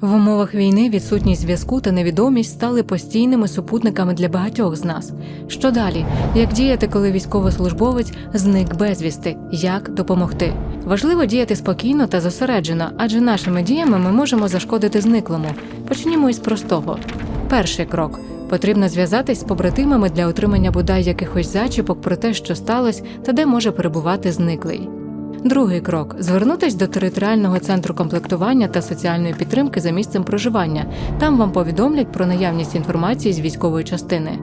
В умовах війни відсутність зв'язку та невідомість стали постійними супутниками для багатьох з нас. Що далі? Як діяти, коли військовослужбовець зник безвісти? Як допомогти? Важливо діяти спокійно та зосереджено, адже нашими діями ми можемо зашкодити зниклому. Почнімо із простого. Перший крок. Потрібно зв'язатись з побратимами для отримання бодай якихось зачіпок про те, що сталося та де може перебувати зниклий. Другий крок звернутись до територіального центру комплектування та соціальної підтримки за місцем проживання. Там вам повідомлять про наявність інформації з військової частини.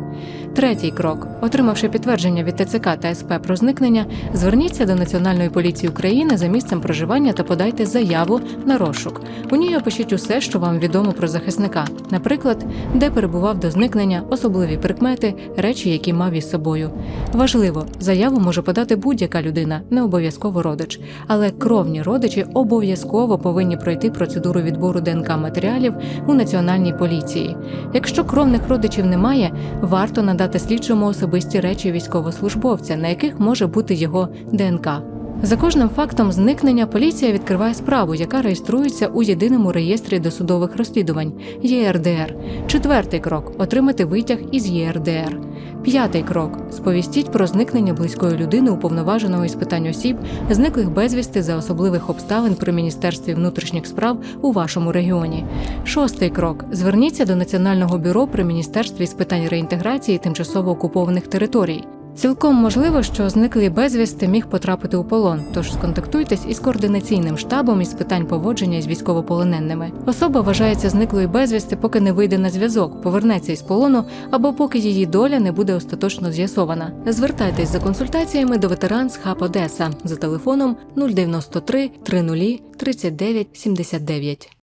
Третій крок, отримавши підтвердження від ТЦК та СП про зникнення, зверніться до Національної поліції України за місцем проживання та подайте заяву на розшук. У ній опишіть усе, що вам відомо про захисника, наприклад, де перебував до зникнення, особливі прикмети, речі, які мав із собою. Важливо, заяву може подати будь-яка людина, не обов'язково родич, але кровні родичі обов'язково повинні пройти процедуру відбору ДНК матеріалів у національній поліції. Якщо кровних родичів немає, варто надати слідчому особисті речі військовослужбовця, на яких може бути його ДНК. За кожним фактом зникнення поліція відкриває справу, яка реєструється у єдиному реєстрі досудових розслідувань ЄРДР. Четвертий крок отримати витяг із ЄРДР. П'ятий крок сповістіть про зникнення близької людини уповноваженого із питань осіб, зниклих безвісти за особливих обставин при міністерстві внутрішніх справ у вашому регіоні. Шостий крок зверніться до Національного бюро при міністерстві з питань реінтеграції тимчасово окупованих територій. Цілком можливо, що зниклий безвісти міг потрапити у полон, тож сконтактуйтесь із координаційним штабом із питань поводження з військовополоненими. Особа вважається зниклою безвісти, поки не вийде на зв'язок, повернеться із полону або поки її доля не буде остаточно з'ясована. Звертайтесь за консультаціями до ветеранс Хаб Одеса за телефоном 093 30 39 79.